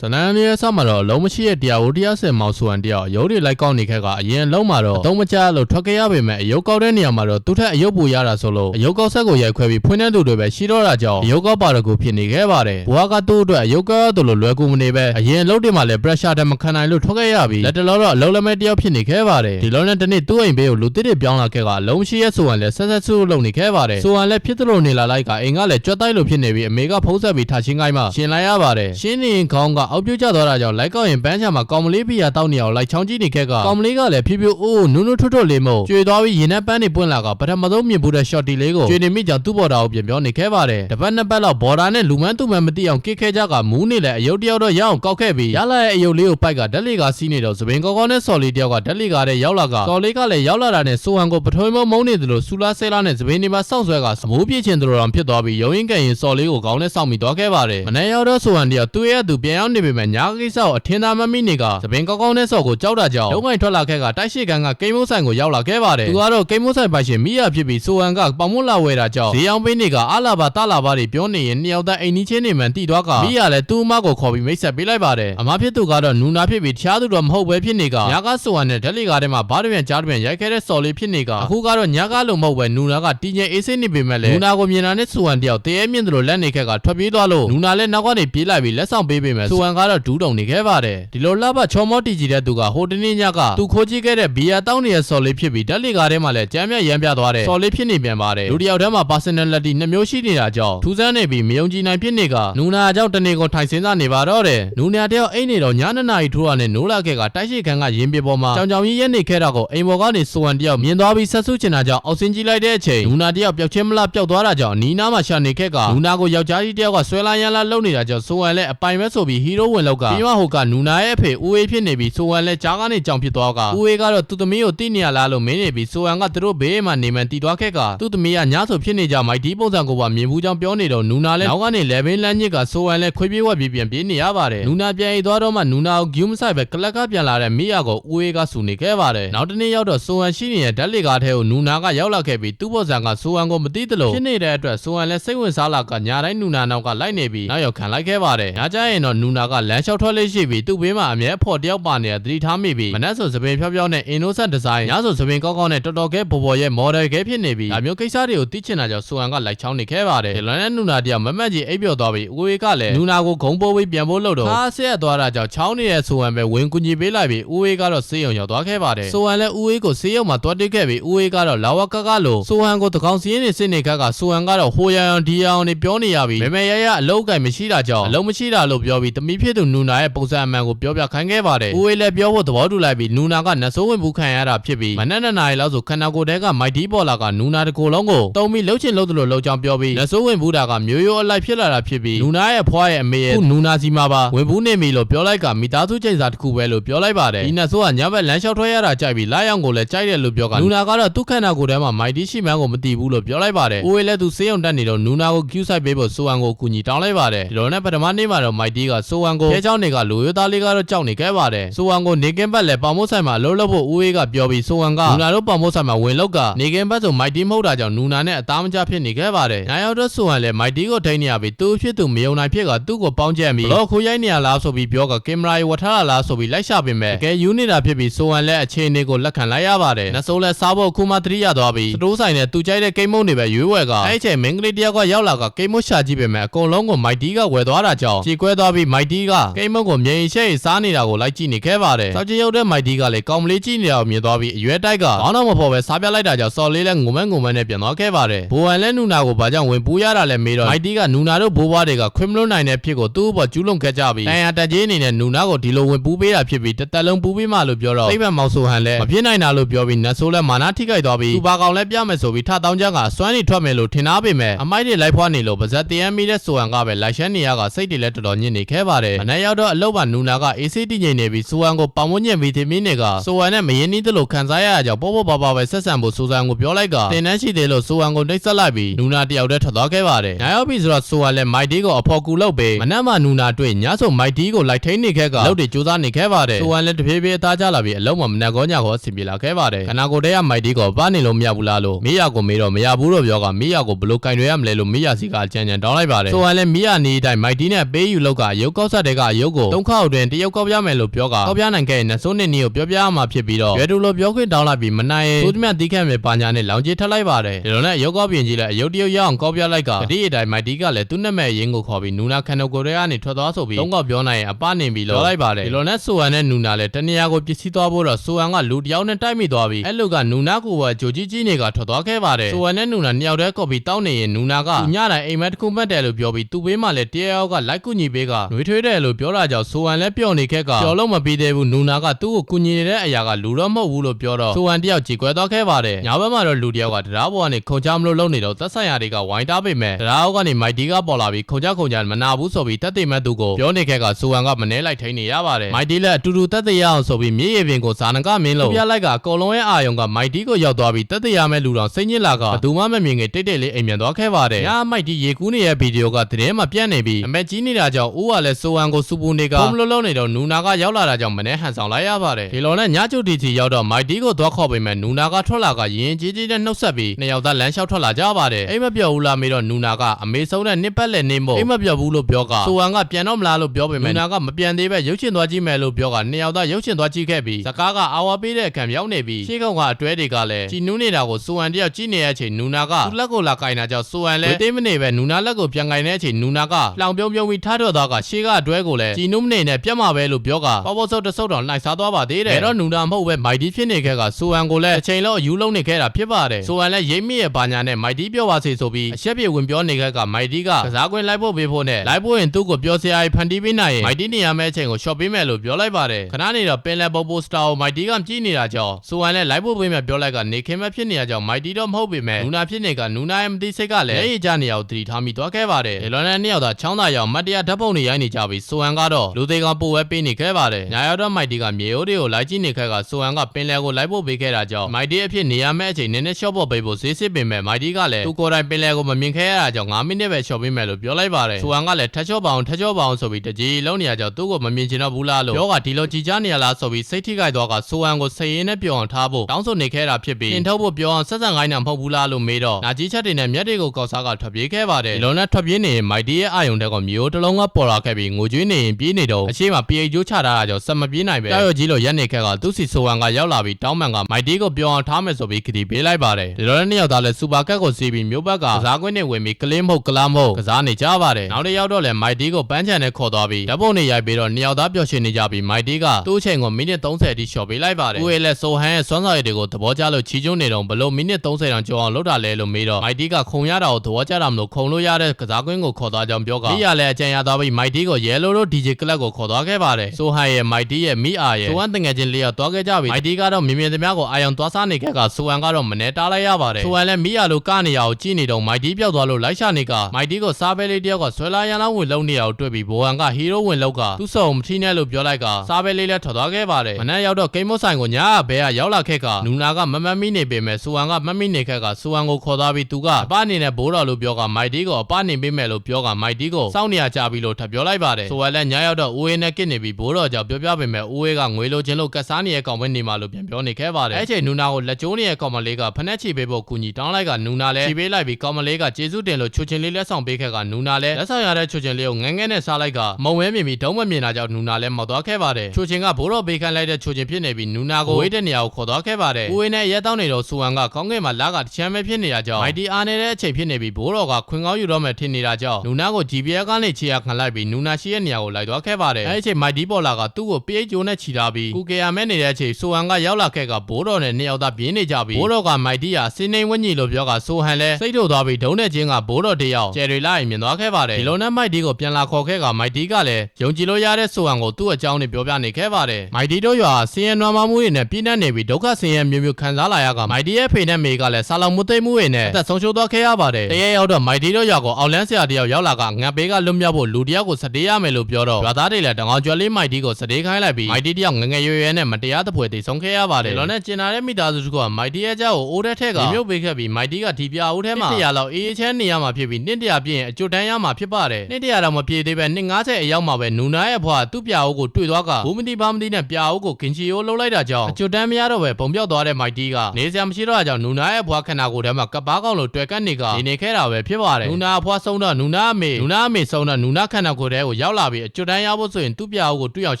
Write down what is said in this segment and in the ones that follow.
ဇလန်လေးရဲ့ဆောက်မှာတော့အလုံးမရှိတဲ့တရားကိုတရားစင်မောင်ဆိုဟန်တယောက်ရုပ်တွေလိုက်ကောက်နေခဲ့ကအရင်အလုံးမှာတော့အသုံးမကျလို့ထွက်ခဲ့ရပေမဲ့အယုတ်ကောက်တဲ့နေရာမှာတော့သူထက်အယုတ်ပူရတာဆိုလို့အယုတ်ကောက်ဆက်ကိုရိုက်ခွဲပြီးဖွင့်တဲ့သူတွေပဲရှိတော့တာကြောင့်အယုတ်ကောက်ပါတော့ကိုဖြစ်နေခဲ့ပါတယ်ဘွားကသူ့အတွက်အယုတ်ကောက်ရတယ်လို့လွယ်ကူမနေပဲအရင်အလုပ်တွေမှာလည်း pressure တက်မခံနိုင်လို့ထွက်ခဲ့ရပြီးလက်တလောတော့အလုံးလက်မဲ့တယောက်ဖြစ်နေခဲ့ပါတယ်ဒီလိုနဲ့တနေ့သူ့အိမ်ဘေးကိုလူတစ်တွေပြောင်းလာခဲ့ကအလုံးရှိရဲ့ဆိုဟန်လည်းဆက်ဆက်ဆူလုပ်နေခဲ့ပါတယ်ဆိုဟန်လည်းဖြစ်သလိုနေလာလိုက်ကအိမ်ကလည်းကြွက်တိုက်လို့ဖြစ်နေပြီးအမေကဖုံးဆက်ပြီးထားချင်းကိုင်းမှရှင်လိုက်ရပါတယ်ရှင်းနေရင်ခေါင်းကအောက်ပြုတ်ကျသွားတာကြောင့်လိုက်ကောက်ရင်ပန်းချမှာကောင်မလေးပြရတောက်နေအောင်လိုက်ချောင်းကြည့်နေခဲ့ကကောင်မလေးကလည်းဖြူဖြူအိုးနုံနုံထွတ်ထွတ်လေးမို့ကျွေသွားပြီးရင်နဲ့ပန်းနေပွင့်လာကပထမဆုံးမြင်ဘူးတဲ့ shot တီလေးကိုကျွေနေမိကြောင့်သူ့ဘော်တာကိုပြင်ပြောနေခဲ့ပါတယ်တစ်ပတ်နှစ်ပတ်လောက်ဘော်ဒါနဲ့လူမန်းသူမန်းမသိအောင်ကိခဲကြကမူးနေလဲအယုတ်တယောက်တော့ရအောင်ကောက်ခဲ့ပြီးရလာရဲ့အယုတ်လေးကိုပိုက်ကဓာတ်လီကစီးနေတော့သပင်ကောကောနဲ့စော်လေးတယောက်ကဓာတ်လီကတဲ့ရောက်လာကစော်လေးကလည်းရောက်လာတာနဲ့ဆိုဟန်ကိုပထွေးမမုန်းနေသလိုဆူလာဆဲလာနဲ့သပင်ဒီမှာစောင့်ဆွဲကစမိုးပြည့်ချင်သလိုတောင်ဖြစ်သွားပြီးရုံရင်ကရင်စော်လေးကိုခေါင်းနဲ့စောင့်မိသွားခဲ့ပါတယ်မနေ့ရောက်တော့ဆိုဟန်တယောက်သူ့ရဲ့သူပြန်ရောက်နေပေမဲ့ညာကိစ္စကိုအထင်သာမမိနေကသပင်ကောကောနဲ့စော်ကိုကြောက်တာကြောင့်လုံးဝထွက်လာခဲ့ကတိုက်ရှိကန်ကကိန်းမိုးဆိုင်ကိုရောက်လာခဲ့ပါတယ်သူကတော့ကိန်းမိုးဆိုင်ပိုင်ရှင်မိရဖြစ်ပြီးဆိုဟန်ကပေါင်မွတ်လာဝဲတာကြောင့်ဈေးအောင်ပေးနေကအလာဘာတလာဘာတွေပြောနေရင်နှစ်ယောက်သားအိမ်နီးချင်းနေမှန်တိသွားကမိရလည်းသူ့အမကိုခေါ်ပြီးမိတ်ဆက်ပေးလိုက်ပါတယ်အမဖြစ်သူကတော့နူနာဖြစ်ပြီးတခြားသူတော့မဟုတ်ပဲဖြစ်နေကညာကဆိုဟန်နဲ့ဓာတ်လီကားထဲမှာဘားတပြန်ကြားတပြန်ရိုက်ခဲ့တဲ့စော်လေးဖြစ်နေကအခုကတော့ညာကလို့မဟုတ်ပဲနူနာကတင်းကျဲအေးဆေးနေပေမဲ့လည်းနူနာကိုမြင်တာနဲ့ဆိုဟန်တယောက်တရေမြင့်တယ်လို့လက်နေခက်ကထွက်ပြေးသွားလို့နူနာလည်းနောက်ကနေပြေးလိုက်ပြီးလက်ဆောင်ပေးပေမဲ့ဆိုဟန်ကတော့ဒူးတုံနေခဲ့ပါတယ်ဒီလိုလှပချောမောတီကြီးတဲ့သူကဟိုတနေ့ညကသူခိုးကြည့်ခဲ့တဲ့ဘီယာတောင်းနေတဲ့စော်လေးဖြစ်ပြီးဓာတ်လီကားထဲမှာလည်းကြမ်းမြရမ်းပြသွားတဲ့စော်လေးဖြစ်နေပြန်ပါတယ်လူတစ်ယောက်တည်းမှာ personality နှစ်မျိုးရှိနေတာကြောင့်ထူးဆန်းနေပြီးမယုံကြည်နိုင်ဖြစ်နေကနူနာကြောင့်တနေ့ကိုထိုင်စင်းစားနေပါတော့တယ်နူနာတယောက်အိတ်နေတော့ညနေနာရီထိုးရနဲ့နိုးလာခဲ့ကတိုက်ရှိခံကရင်ပြပေါ်မှာကြောင်ကြောင်ကြီးရက်နေခဲ့တာကိုအိမ်ပေါ်ကနေစွန်တယောက်မြင်သွားပြီးဆက်ဆုချင်တာကြောင့်အောက်ဆင်းကြည့်လိုက်တဲ့အချိန်နူနာတယောက်ပျောက်ချင်းမလားပျောက်သွားတာကြောင့်နီးနားမှာရှာနေခဲ့ကနူနာကိုယောက်ျားကြီးတယောက်ကဆွဲလာရမ်းလာလုံနေတာကြောင့်စွန်လည်းအပိုင်ပဲဆိုပြီးဟီးရိုးဝင်လောက်ကပြီးမှဟိုကနူနာရဲ့အဖေဦးအေးဖြစ်နေပြီးစွန်လည်းကြားကနေကြောင်ဖြစ်သွားကဦးအေးကတော့သူ့သမီးကိုတိနေရလားလို့မင်းနေပြီးစွန်ကသူတို့ဘေးမှာနေမှန်တီသွားခဲ့ကသူ့သမီးကညဆိုဖြစ်နေကြမိုက်ဒီပုံစံကိုပါမြင်ဘူးကြောင်းပြောနေတော့နူနာလည်းနောက်ကနေလေဘင်းလမ်းညစ်ကစွန်လည်းခွေးပြေးဝက်ပြေးပြန်ပြေးနေရပါတယ်နူနာပြန်အိသွားတော့မှနူနာကိုဂယူးမဆိုင်ပဲကလက်ကပြန်လာတဲ့မိရကိုဦးအေးကဆူနေခဲ့ပါတယ်နောက်တနေ့ရောက်တော့စွန်ရှိနေတဲ့ဓာတ်လေကားထဲကိုနူနာကရောက်လာခဲ့ပြီးသူ့ပေါ်စံကစွန်ကိုမသိသလိုဖြစ်နေတဲ့အတွက်စွန်လည်းစိတ်ဝင်စားလာကညာတိုင်းနူနာနောက်ကလိုက်နေပြီးနောက်ရောက်ခံလိုက်ခဲ့ပါတယ်ညကျရင်တော့နူနာကလမ်းလျှောက်ထွက်လေးရှိပြီးသူ့ဘေးမှာအမြဲအဖို့တယောက်ပါနေတဲ့သတိထားမိပြီးမနက်ဆိုသပင်ဖြောင်းဖြောင်းနဲ့ innocent design ညဆိုသပင်ကောင်းကောင်းနဲ့တော်တော်ကဲဘော်ဘော်ရဲ့ model ကဲဖြစ်နေပြီးဒါမျိုးကိစ္စတွေကိုသိချင်တာကြောင့်စွန်ကလိုက်ချောင်းနေခဲ့ပါတယ်ဒီလိုနဲ့နူနာတယောက်မမက်ကြီးအိပ်ပျော်သွားပြီးဦးဝေးကလည်းနူနာကိုဂုံပိုးပြီးပြန်ဖို့လုပ်တော့ဟာဆက်ရသွားတာကြောင့်ချောင်းနေတဲ့စွန်ပဲဝင်ကူညီပေးလိုက်ပြီးဦးဝေးကတော့ဆေးရုံရောက်သွားခဲ့ပါတယ်စွန်လည်းဦးဝေးကိုဆေးရုံမှာတွားတိတ်ခဲ့ပြီးဦးဝေးကတော့လာဝကကလို့စွန်ကိုတကောင်စီးနေစစ်နေခက်ကစွန်ကတော့ဟိုရန်ဒီရန်နေပြောနေရပြီးမမေရရအလောက်ကိုင်မရှိတာကြောင့်အလုံးမရှိတာလို့ပြောပြီးတမီးဖြစ်သူနူနာရဲ့ပုံစံအမှန်ကိုပြောပြခိုင်းခဲ့ပါတယ်ဦးဝေးလည်းပြောဖို့သဘောတူလိုက်ပြီးနူနာကနဆိုးဝင်ဘူးခံရတာဖြစ်ပြီးမနက်နှစ်နာရီလောက်ဆိုခန္ဓာကိုယ်ထဲကမိုက်ဒီပေါ်လာကနူနာတကိုယ်လုံးကိုတုံပြီးလှုပ်ချင်လှုပ်သလိုလှုပ်ချောင်းပြောပြီးနဆိုးဝင်ဘူးတာကမျိုးရိုးအလိုက်ဖြစ်လာတာဖြစ်ပြီးနူနာရဲ့ဖွားရဲ့အမေရဲ့ခုနူနာစီမှာပါဝင်ဘူးနေပြီလို့ပြောလိုက်ကမိသားစုချိန်စာတစ်ခုပဲလို့ပြောလိုက်ပါတယ်ဒီနဆိုးကညဘက်လမ်းလျှောက်ထွက်ရတာကြိုက်ပြီးလာရောက်ကိုလည်းကြိုက်တယ်လို့ပြောကနူနာကတော့သူ့ခန္ဓာကိုယ်ထဲမှာမိုက်ဒီရှိမှန်းကိုမသိဘူးလို့ပြောလိုက်ပါတယ်ဦးဝေးလည်းသူစေးုံတက်နေတော့နူနာကို queue site ပေးဖို့ဆိုဟန်ကိုကူညီတောင်းလိုက်ပါတယ်ဒီလိုနဲ့ပထမနေ့မှာတော့မိုက်ဒီကဆိုဟန်ကိုရဲချောင်းတွေကလူရိုးသားလေးကတော့ကြောက်နေခဲ့ပါတယ်ဆိုဟန်ကိုနေကင်းဘက်လည်းပေါင်မိုးဆိုင်မှာအလုပ်လုပ်ဖို့ဦးဝေးကပြောပြီးဆိုဟန်ကနူနာတို့ပေါင်မိုးဆိုင်မှာဝင်လောက်ကနေကင်းဘက်ဆိုမိုက်ဒီမဟုတ်တာကြောင့်နူနာနဲ့အသားမကျဖြစ်နေခဲ့ပါတယ်ညာရောက်တော့ဆိုဟန်လည်းမိုက်ဒီကိုထိန်းနေရပြီးသူ့ဖြစ်သူမယုံနိုင်ဖြစ်ကသူ့ကိုပေါင်းချက်ပြီးတော့ခိုးရိုက်နေရလားဆိုပြီးပြောကကင်မရာကိုဝတ်ထားတာလားဆိုပြီးလိုက်ရှာပေမဲ့တကယ်ယူနေတာဖြစ်ပြီးဆိုဟန်လည်းအခြေအနေကိုလက်ခံလိုက်ရပါတယ်နဆိုးလည်းစားဖို့အခုမှသတိရသွားပြီးစတိုးဆိုင်နဲ့သူကြိုက်တဲ့ကိန်းမုံတွေပဲရွေးဝယ်ကအဲ့ချိန်မင်းကလေးတယောက်ကရောက်လာကကိန်းမုံရှာကြည့်ပေမဲ့အကုန်လုံးကိုမိုက်ဒီကဝယ်သွားတာကြောင့်ခြေကွဲသွားပြီးမိုက်ဒီကကိန်းမုံကိုမြေရင်ရှဲရင်စားနေတာကိုလိုက်ကြည့်နေခဲ့ပါတယ်စောက်ကြီးရောက်တဲ့မိုက်ဒီကလည်းကောင်မလေးကြည့်နေတာကိုမြင်သွားပြီးအရွယ်တိုက်ကဘာတော့မဖော်ပဲစားပြလိုက်တာကြောင့်စော်လေးလည်းငုံမဲငုံမဲနဲ့ပြန်သွားခဲ့ပါတယ်ဘိုဟန်လည်းနူနာကိုဘာကြောင့်ဝင်ပူးရတာလဲမေးတော့မိုက်ဒီကနူနာတို့ဘိုးဘွားတွေကခွင့်မလို့နိုင်တဲ့ဖြစ်ကိုသူ့ဘောကျူးလွန်ခဲ့ကြပြီးတန်ရာတက်ကြီးအနေနဲ့နူနာကိုဒီလိုဝင်ပူးပေးတာဖြစ်ပြီးတစ်သက်လုံးပူးပေးမှလို့ပြောတော့သိပ္ပံမောင်ဆိုဟန်လည်းမဖြစ်နိုင်တာလို့ပြောပြီးနတ်ဆိုးလည်းမာနာထိခိုက်သွားပြီးသူဘာကောင်လည်းပြမယ်ဆိုပြီးထတောင်းကြကစွမ်းနေထွက်မယ်လို့ထင်ထားပေမဲ့အမိုက်တွေလိုက်ဖွားနေလို့ပါဇက်တရမ်းမိတဲ့ဆိုဟန်ကပဲလိုက်ရှမ်းနေရကစိတ်တွေလည်းတော်တော်ညစ်နေခဲ့ပါတယ်အနက်ရောက်တော့အလုတ်ပါနူနာကအေးဆေးတည်ငြိမ်နေပြီးဆိုဟန်ကိုပေါင်မွညင်ဗီတီမင်းတွေကဆိုဟန်နဲ့မယင်းနီးသလိုခံစားရရကြောင်းပေါ့ပေါ့ပါပါပဲဆက်ဆံဖို့ဆိုဟန်ကိုပြောလိုက်ကတင်တန်းရှိတယ်လို့ဆိုဟန်ကိုနှိပ်စက်လိုက်ပြီးနူနာတယောက်တည်းထွက်သွားခဲ့ပါတယ်။ညရောက်ပြီဆိုတော့ဆိုဟန်လည်းမိုက်ဒီကိုအဖော်ကူလုပ်ပေးမနက်မှနူနာတွေ့ညဆိုမိုက်ဒီကိုလိုက်ထိန်နေခဲ့ကလုပ်တွေစူးစမ်းနေခဲ့ပါတယ်။ဆိုဟန်လည်းတဖြည်းဖြည်းအသားကျလာပြီးအလုံးမမနက်ကောညကောအဆင်ပြေလာခဲ့ပါတယ်။ခနာကိုတဲကမိုက်ဒီကိုပါနေလို့မရဘူးလားလို့မိရကိုမေးတော့မရဘူးလို့ပြောကမိရကိုဘလို့ကင်တွေရမလဲလို့မိရစီကအကြံဉာဏ်တောင်းလိုက်ပါတယ်။ဆိုဟန်လည်းမိရနေတိုင်းမိုက်ဒီနဲ့ပေးယူလောက်ကရုပ်ကောက်က်ဆက်တွေကအယုတ်ကိုသုံးခေါက်အတွင်းတရုတ်ကောက်ပြမယ်လို့ပြောကကောက်ပြနိုင်ခဲ့ရင်နဆိုးနှစ်နီးကိုပြောပြရမှာဖြစ်ပြီးတော့ရွယ်တူလိုပြောခွင့်တောင်းလိုက်ပြီးမနိုင်ရင်သို့သမျှတီးခတ်မယ်ပါညာနဲ့လောင်ကြီးထပ်လိုက်ပါတယ်ဒီလိုနဲ့ရုပ်ကောက်ပြင်ကြီးလည်းအယုတ်တရုတ်ရအောင်ကောက်ပြလိုက်ကတတိအတိုင်းမိုက်တီကလည်းသူ့နဲ့မဲ့ရင်းကိုခေါ်ပြီးနူနာခန္ဓာကိုယ်တွေကနေထွက်သွားဆိုပြီးသုံးခေါက်ပြောနိုင်ရင်အပနေပြီးလို့ပြောလိုက်ပါတယ်ဒီလိုနဲ့ဆိုဟန်နဲ့နူနာလည်းတနေရာကိုပစ္စည်းသွားဖို့တော့ဆိုဟန်ကလူတယောက်နဲ့တိုက်မိသွားပြီးအဲ့လိုကနူနာကိုပဲဂျိုကြီးကြီးနေကထွက်သွားခဲ့ပါတယ်ဆိုဟန်နဲ့နူနာနှစ်ယောက်တည်းကော်ပြီးတောင်းနေရင်နူနာကသူညတိုင်းအိမ်မက်တစ်ခုမှတ်တယ်လို့ပြောပြီးသူ့ဘေးမှာလည်းတယောက်ကလိုက်ကူညီပေးကနှွေးထွေးတယ်လို့ပြောတာကြောင့်ဆိုဟန်လည်းပျော်နေခဲ့ကပျော်လို့မပြီးသေးဘူးနူနာကသူ့ကိုကူညီနေတဲ့အရာကလူတော့မဟုတ်ဘူးလို့ပြောတော့ဆိုဟန်တယောက်ကြေကွဲသွားခဲ့ပါတယ်ညဘက်မှာတော့လူတယောက်ကတရားပေါ်ကနေခုံချမလို့လုံနေတော့သက်ဆိုင်ရာတွေကဝိုင်းတားပေမဲ့တရားအောက်ကနေမိုက်တီကပေါ်လာပြီးခုံချခုံချမနာဘူးဆိုပြီးတက်သိမဲ့သူကိုပြောနေခဲ့ကဆိုဟန်ကမနှဲလိုက်ထိန်နေရပါတယ်မိုက်တီလည်းအတူတူတက်သိရအောင်ဆိုပြီးမြေရည်ပင်ကိုဇာနကမင်းလို့ပြလိုက်ကအကုန်လုံးရဲ့အာယုံကမိုက်တီကိုရောက်သွားပြီးတက်သိရမဲ့လူတော်စိတ်ညစ်လာကဘသူမှမမြင်ငယ်တိတ်တိတ်လေးအိမ်ပြန်သွားခဲ့ပါတယ်ညမိုက်တီရေကူးနေတဲ့ဗီဒီယိုကသတင်းမှာပြန့်နေပြီးအမက်ကြီးနေတာကြောင့်ဦးကလည်းဆိုဟန်ကိုစူပူနေကဘုံလုံးလုံးနေတော့နူနာကရောက်လာတာကြောင့်မနှဲဟန်ဆောင်လိုက်ရပါတယ်ဒီလိုနဲ့ညကျုပ်တီစီရောက်တော့မိုက်တီကိုသွားခေါ်ပေမဲ့နူနာကထွက်လာကရင်ကြီးကြီးနဲ့နှုတ်ဆက်ပြီးနှစ်ယောက်သားလမ်းလျှောက်ထွက်လာကြပါတယ်အိမ်မပြော့ဘူးလားမေးတော့နူနာကအမေဆုံးတဲ့နှစ်ပတ်လက်နေမို့အိမ်မပြော့ဘူးလို့ပြောကဆိုဟန်ကပြန်တော့မလားလို့ပြောပေမဲ့နူနာကမပြန်သေးပဲရုပ်ရှင်သွားကြည့်မယ်လို့ပြောကနှစ်ယောက်သားရုပ်ရှင်သွားကြည့်ခဲ့ပြီးစကားကအာဝါပေးတဲ့ခံရောက်နေပြီးရှေ့ကောင်ကအတွဲတွေကလည်းကြည်နူးနေတာကိုဆိုဟန်တယောက်ကြည့်နေတဲ့အချိန်နူနာကသူ့လက်ကိုလာကင်တာကြောင့်ဆိုဟန်လည်းသိမနေပဲနူနာလက်ကိုပြန်ကင်တဲ့အချိန်နူနာကလောင်ပြုံးပြုံးပြီးထားထွက်သွားကရှေ့ကအတွဲကိုလည်းကြည်နူးမနေနဲ့ပြတ်မှာပဲလို့ပြောကပေါပေါဆုပ်တဆုပ်တော်လိုက်စားသွားပါသေးတယ်အဲ့တော့နူနာမဟုတ်ပဲမိုက်တီဖြစ်နေခဲ့ကဆိုဟန်ကိုလည်းအချိန်လုံးအယူလုံးနေခဲ့တာဖြစ်ပါတယ်ဆိုဟန်လည်းရိမ့်မိရဲ့ဘာညာနဲ့မိုက်တီပြောပါစေဆိုပြီးအချက်ပြေဝင်ပြောနေခဲ့ကမိုက်တီကကစားကွင်းလိုက်ဖို့ပေးဖို့နဲ့လိုက်ဖို့ရင်သူ့ကိုပြောစရာကြီးဖန်တီးပေးနိုင်ရင်မိုက်တီနေရာမဲ့အချိန်ကိုရှော့ပေးမယ်လို့ပြောလိုက်ပါတယ်ခဏနေတော့ပင်လယ်ပုံပိုစတာကိုမိုက်တီကကြည့်နေတာကြောင့်ဆိုဟန်လည်းလိုက်ဖို့ပေးမယ်ပြောလိုက်ကနေခင်မဲ့ဖြစ်နေရကြောင်းမိုက်တီတော့မဟုတ်ပေမဲ့နူနာဖြစ်နေကနူနာရဲ့မသိစိတ်ကလည်းရဲရကြနေအောင်တတိထားမိသွားခဲ့ပါတယ်ဒီလိုနဲ့နှစ်ယောက်သာချောင်းသာရောက်မတ်တရားဓာတ်ပုံတွေရိုက်နေကြပြီးဆိုဟန်ကတော့လူသေးကောင်ပို့ဝဲပေးနေခဲ့ပါတယ်ညာရောက်တော့မိုက်တီကမြေအိုးတွေကိုလိုက်ကြည့်နေခဲ့ကဆိုဟန်ကပင်လယ်ကိုလိုက်ဖို့ပေးခဲ့တာကြောင့်မိုက်တီအဖြစ်နေရာမဲ့အချိန်နည်းနည်းရှော့ဖို့ပေးဖို့ဈေးစစ်ပင်မဲ့မိုက်တီကလည်းသူကိုယ်တိုင်ပင်လယ်ကိုမမြင်ခဲ့ရတာကြောင့်9မိနစ်ပဲရှော့ပေးမယ်လို့ပြောလိုက်ပါတယ်ဆိုဟန်ကလည်းထက်ချော့ပါအောင်ထက်ချော့ပါအောင်ဆိုပြီးတကြီးလုံးနေရကြောင့်သူ့ကိုမမြင်ချင်တော့ဘူးလားလို့ပြောကဒီလိုကြည်ကြားနေရလားဆိုပြီးစိတ်ထိခိုက်သွားကဆိုဟန်ကိုစိတ်ရင်းနဲ့ပြောအောင်ထားဖို့တောင်းဆိုနေခဲ့တာဖြစ်ပြီးတင်ထုတ်ဖို့ပြောအောင်ဆက်ဆံခိုင်းတာမဟုတ်ဘူးလားလို့မေးတော့နာကြီးချက်တွေနဲ့မျက်တွေကိုကောက်စားကထွက်ပြေးခဲ့ပါတယ်ဒီလိုနဲ့ထွက်ပြေးနေရင်မိုက်တီရဲ့အာယုံတဲ့ကမျိုးတစ်လုံးကပေါ်လာခဲ့ပြီးငိုကြွေးနေရင်ပြေးနေတော့အရှိမပြေကျိုးချထားတာကြောင့်ဆက်မပြေးနိုင်ပဲကြောက်ရွံ့ကြီးလိုရက်နေခက်ကသူ့စီဆိုဟန်ကရောက်လာပြီးတောင်းပန်ကမိုက်တီကိုပြောအောင်ထားမယ်ဆိုပြီးခတီပေးလိုက်ပါတယ်ဒီလိုနဲ့နှစ်ယောက်သားလည်းစူပါကတ်ကိုစီးပြီးမျိုးဘက်ကကစားကွင်းနဲ့ဝင်ပြီးကလင်းမဟုတ်ကလားမဟုတ်ကစားနေကြပါတယ်နောက်တစ်ယောက်တော့လည်းမိုက်တီကိုပန်းချန်နဲ့ခေါ်သွားပြီးဓာတ်ပုံတွေရိုက်ပြီးတော့နှစ်ယောက်သားပျော်ရွှင်နေကြပြီးမိုက်တီကသူ့အချိန်ကိုမိနစ်30အထိလျှော့ပေးလိုက်ပါတယ်ဦးရဲ့လည်းဆိုဟန်ရဲ့စွမ်းဆောင်ရည်တွေကိုသဘောကျလို့ချီးကျူးနေတော့ဘလို့မိနစ်30တောင်ကျော်အောင်လုပ်တာလဲလို့မေးတော့မိုက်တီကခုံရတာကိုသဘောကျတာမလို့ခုံလို့ရတဲ့ကစားကွင်းကိုခေါ်သွားကြောင်းပြောကမိရလည်းအကြံရသွားပြီးမိုက်တီကိုရဲလိုလို DJ ကလပ်ကိုခေါ်သွားခဲ့ပါတယ်ဆိုဟန်ရဲ့မိုက်တီရဲ့မိအာရဲ့ဆိုဟန်တငယ်ချင်းလေးယောက်သွားခဲ့ကြပြီးမိုက်တီကတော့မြင်မြင်သမျှကိုအာယုံသွားစားနေခဲ့ကဆိုဟန်ကတော့မနေတားလိုက်ရပါတယ်ဆိုဟန်လည်းမိရလိုကနေရအောင်ကြည့်နေတော့မိုက်တီပြောက်သွားလို့လိုက်ရှာနေကမိုက်တီကိုစားပဲလေးတယောက်ကဆွဲလာရန်လောင်းဝင်လုံးနေအောင်တွေ့ပြီးဘိုဟန်ကဟီးရိုးဝင်လောက်ကသူ့စုံမထီးနဲ့လို့ပြောလိုက်ကစားပဲလေးလည်းထွက်သွားခဲ့ပါတယ်မနက်ရောက်တော့ကိန်းမဆိုင်ကိုညာဘဲကရောက်လာခဲ့ကနူနာကမမမိနေပေမဲ့ဆိုဟန်ကမမိနေခဲ့ကဆိုဟန်ကိုခေါ်သွားပြီးသူကအပအနေနဲ့ဘိုးတော်လို့ပြောကမိုက်တီကိုအပနေပေးမယ်လို့ပြောကမိုက်တီကိုစောင့်နေရကြပြီလို့ထပ်ပြောလိုက်ပါတယ်ဆိုဟန်လည်းညာရောက်တော့ဦးအေးနဲ့ကစ်နေပြီးဘိုးတော်ကြောင့်ပြောပြပေမဲ့ဦးအေးကငွေလိုချင်လို့ကတ်စားနေတဲ့ကောင်ပဲနေမှာလို့ပြန်ပြောနေခဲ့ပါတယ်အဲ့ချိန်နူနာကိုလက်ကျိုးနေတဲ့ကောင်မလေးကဖနှက်ချီပေးဖို့ကူညီတောင်းလိုက်ကနူနာလည်းချီပေးလိုက်ပြီးကောင်မလေးကကျေးဇူးတင်လို့ချိုချင်လေးလက်ဆောင်ပေးခဲ့ကနူနာလည်းလက်ဆောင်ရတဲ့ချိုချင်လေးကိုငန်းငန်းနဲ့စားလိုက်ကမုံဝဲမြင်ပြီးဒုံးမမြင်တာကြောင့်နူနာလည်းမောက်သွားခဲ့ပါတယ်ချိုချင်ကဘိုးတော်ပေးခန့်လိုက်တဲ့ချိုချင်ဖြစ်နေပြီးနူနာကိုဝေးတဲ့နေရာကိုခေါ်သွားခဲ့ပါတယ်ဦးအေးနဲ့ရဲတောင်းနေတော့စူဝမ်ကကောင်းကင်မှာလာကတချမ်းပဲဖြစ်နေတာကြောင့်မိုက်တီအားနေတဲ့အချိန်ဖြစ်နေပြီးဘိုးတော်ကခွင်ကောင်းယူတော့မယ်ထင်နေတာကြောင့်နူနာကို GPS ကနေခြေရခံလိုက်ပြီးနူနာရှိရဲ့နေရာကိုလိုက်သွားခဲ့ပါတယ်အဲ့ဒီအချိန်မိုက်တီပေါ်လာကသူ့ကို PH ဂျိုးနဲ့ခြိထားပြီးကူကေယာမဲနေတဲ့အချိန်ဆိုဟန်ကရောက်လာခဲ့ကဘိုးတော်နဲ့နှစ်ယောက်သားပြင်းနေကြပြီးဘိုးတော်ကမိုက်တီဟာစင်းနေဝင်းကြီးလို့ပြောကဆိုဟန်လဲစိတ်ထုတ်သွားပြီးဒုံးနဲ့ချင်းကဘိုးတော်တယောက်ကျယ်ရီလာရင်မြင်သွားခဲ့ပါတယ်ဒီလိုနဲ့မိုက်တီကိုပြန်လာခေါ်ခဲ့ကမိုက်တီကလည်းယုံကြည်လို့ရတဲ့ဆိုဟန်ကိုသူ့အကြောင်းနဲ့ပြောပြနေခဲ့ပါတယ်မိုက်တီတို့ရွာဆင်းရဲနွမ်းမမှုတွေနဲ့ပြင်းထန်နေပြီးဒုက္ခဆင်းရဲမျိုးမျိုးခံစားလာရကမိုက်တီရဲ့ဖေနဲ့မေကလည်းဆာလောင်မှုသိမ်းမှုတွေနဲ့အသက်ဆုံးရှုံးသွားခဲ့ရပါတယ်တရေရောက်တော့မိုက်တီတို့ရွာကိုအောက်လန်းဆရာတယောက်ရောက်လာကငတ်ပေးကလွတ်မြောက်ဖို့လူတယောက်ကိုစတေးရမယ်လို့ပြောတော့ရွာသားတွေလည်းတကောင်ကျွဲလေးမိုက်တီကိုစတေးခိုင်းလိုက်ပြီးမိုက်တီတယောက်ငငယ်ရွယ်ရွယ်နဲ့မတရားသဖွယ်တိတ်ဆုံးခဲ့ရပါတယ်လောနဲ့ကျင်နာတဲ့မိသားစုကမိုက်တီရဲ့ကြောက်ကိုအိုးတဲ့ထက်ကမြုပ်ပေးခဲ့ပြီးမိုက်တီကဒီပြအိုးထဲမှာ100လောက်အေးအေးချမ်းနေရမှာဖြစ်ပြီးနှစ်တရာပြည့်ရင်အကျွတ်တန်းရမှာဖြစ်ပါတယ်နှစ်တရာတော့မပြည့်သေးပဲနှစ်90အရောက်မှာပဲနူနာရဲ့ဘွားသူ့ပြအိုးကိုတွေ့သွားကဘူးမတီဘာမတီနဲ့ပြအိုးကိုကင်ချီယိုးလှုပ်လိုက်တာကြောင့်အကျွတ်တန်းမရတော့ပဲပုံပြောက်သွားတဲ့မိုက်တီကနေစရာမရှိတော့တာကြောင့်နူနာရဲ့ဘွားခန္ဓာကိုယ်ထဲမှာကပားကောင်းလိုတွေ့ကတ်နေကနေနေခဲ့တာပဲဖြစ်ပါတယ်နူနာအဖွားဆုံးတော့နူနာအမေနူနာအမေဆုံးတော့နူနာခန္ဓာကိုယ်ထဲကိုရောက်လာပြီးအကျွတ်တန်းရဖို့ဆိုရင်သူ့ပြာအိုးကိုတွေ့အောင်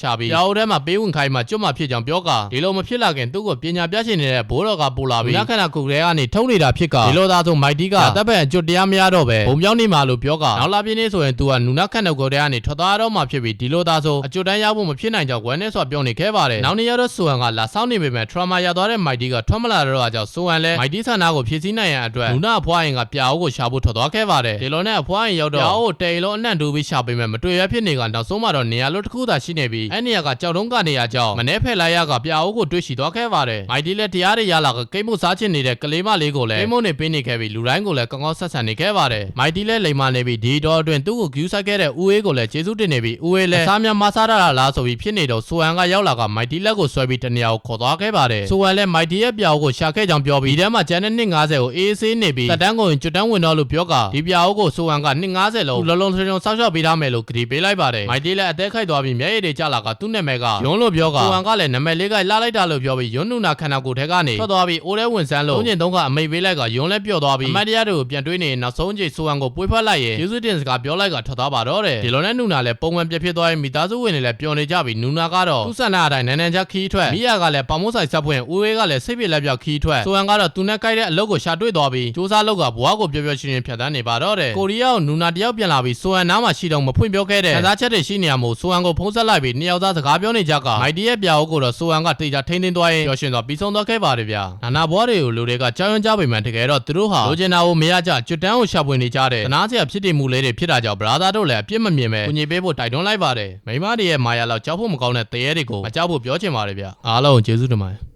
ရှာပြီးပြာအိုးထဲမှာပေးဝင်ခိုင်းမှကျွတ်မှဖြစ်ကြောင်ပြောကာဒီလိုမဖြစ်လာခင်သူ့ကိုပညာပြရှင်နေတဲ့ဘိုးတော်ကပူလာပြီးနခန္ဓာကိုယ်ထဲကနေထုံနေတာဖြစ်ကာဒီလိုသားဆိုမိုက်တီကတပ်ပံအကျွတ်တရားမရတော့ပဲဘုံပြောင်းနေမှာလို့ပြောကာနောက်လာပြင်းနေဆိုရင်သူကနူနာခန္ဓာကိုယ်ထဲကနေထွက်သွားတော့မှဖြစ်ပြီးဒီလိုသားဆိုအကျွတ်တန်းရဖို့မဖြစ်နိုင်ကြောင်ဝမ်းနဲ့ဆိုပြောနေခဲ့ပါတယ်နောက်နေ့ရတော့ဆိုဟန်ကလာဆောင်နေပေမဲ့ trauma ရသွားတဲ့မိုက်တီကထွက်မလာတော့အကြောင်းဆိုဟန်လဲမိုက်တီဆန္ဒကိုဖြည့်ဆည်းနိုင်ရန်အတွက်နူနာအဖွားရင်ကပြာအိုးကိုရှာဖို့ထွက်သွားခဲ့ပါတယ်ဒီလိုနဲ့အဖွားရင်ရောက်တော့ပြာအိုးကိုတေလုံးအနှံ့တူပြီးရှာပေးမဲ့မတွေ့ရဖြစ်နေကနောက်ဆုံးမှတော့နေရာလို့တစ်ခုသာရှိနေပြီးအဲ့နေရာကကြောက်တုံးကနေရာကြောင့်မနှဲဖက်လိုက်ရကပြာအိုးကိုတွေ့ရှိသွားခဲ့ပါတယ်မိုက်တီလည်းတရားတွေရလာကကိတ်မှုစားချင်နေတဲ့ကလေးမလေးကိုလည်းကိတ်မှုနေပေးနေခဲ့ပြီးလူတိုင်းကိုလည်းကောင်းကောင်းဆက်ဆံနေခဲ့ပါတယ်မိုက်တီလည်းလိမ်မာနေပြီးဒီတော့အတွင်းသူ့ကိုဂူးဆိုင်ခဲ့တဲ့ဦးအေးကိုလည်းကျေးဇူးတင်နေပြီးဦးအေးလည်းအစားများမစားရတာလားဆိုပြီးဖြစ်နေတော့ဆိုဟန်ကရောက်လာကမိုက်တီလက်ကိုဆွဲပြီးတနေရာကိုခေါ်သွားခဲ့ပါတယ်ဆိုဟန်လည်းမိုက်တီရဲ့ပြာအိုးကိုရှာခဲ့ကြောင်းပြောပြီးဒီထဲမှာကျန်တဲ့နှစ်90ကိုအေးအေးဆေးနေပြီးတက်တန်းကိုကျွတ်တန်းဝင်တော့လို့ပြောကဒီပြာအိုးကိုဆိုဟန်ကနှစ်90လုံးလုံးလုံးထုံထုံစောက်ရှောက်ပေးထားမယ်လို့ကတိပေးလိုက်ပါတယ်မိုက်တီလည်းအသက်ခိုက်သွားပြီးမျက်ရည်တွေကျလာကသူ့နာမည်ကယွန်းလို့ပြောကဆိုဟန်ကလည်းနာမည်လေးကလှလိုက်တာလို့ပြောပြီးယွန်းနူနာခန္ဓာကိုယ်ထဲကနေထွက်သွားပြီးအိုးထဲဝင်ဆန်းလို့သုံးကျင်သုံးကအမိတ်ပေးလိုက်ကယွန်းလဲပြော့သွားပြီးအမတ်တရားတွေကိုပြန်တွေးနေရင်နောက်ဆုံးချိန်ဆိုဟန်ကိုပွေးဖက်လိုက်ရင်ယူစုတင်စကားပြောလိုက်ကထွက်သွားပါတော့တယ်ဒီလိုနဲ့နူနာလည်းပုံမှန်ပြဖြစ်သွားရင်မိသားစုဝင်တွေလည်းပျော်နေကြပြီးနူနာကတော့သူ့ဆန္ဒအတိုင်းနန်းနန်းချခီးထွက်မိယာကလည်းပေါမိုးဆိုင်ဆက်ဖွင့်ဦးဝေးကလည်းစိတ်ပြလက်ပြောက်ခီးထွက်ဆိုဟန်ကတော့သူနဲ့ကြိုက်တဲ့အလုပ်ကိုရှာတွေ့သွားပြီးစူးစမ်းလုပ်ကဘွားကိုပျော်ပျော်ရွှင်ရွှင်ဖြတ်သန်းနေပါတော့တယ်ကိုရီးယားကိုနူနာတယောက်ပြန်လာပြီးဆိုဟန်နားမှာရှိတော့မဖွင့်ပြောခဲ့တဲ့ခံစားချက်တွေရှိနေရမို့ဆိုဟန်ကိုဖုံးဆက်လိုက်ပြီးနှစ်ယောက်သားစကားပြောနေကြကမိုက်တီရဲ့ပြာအိုးကိုတော့ဆိုဟန်ကတေချာထိန်းသိမ်းသွားရင်ပျော်ရွှင်စွာပြီးဆုံးသွားခဲ့ပါတယ်ဗျာနာနာဘွားတွေကိုလူတွေကကြောက်ရွံ့ကြပေမဲ့တကယ်တော့သူတို့ဟာလိုချင်တာကိုမရကြကျွတ်တန်းကိုရှာဖွေနေကြတဲ့သနာစရာဖြစ်တည်မှုလေးတွေဖြစ်တာကြောင့်ဘရာသာတို့လည်းအပြစ်မမြင်ပဲကိုညီပေးဖို့တိုက်တွန်းလိုက်ပါတယ်မိမတွေရဲ့မာယာလောက်ကြောက်ဖို့မကောင်းတဲ့တရေတွေကိုမကြောက်ဖို့ပြောချင်ပါတယ်ဗျာအားလုံးကျေးဇူးတင်ပါတယ်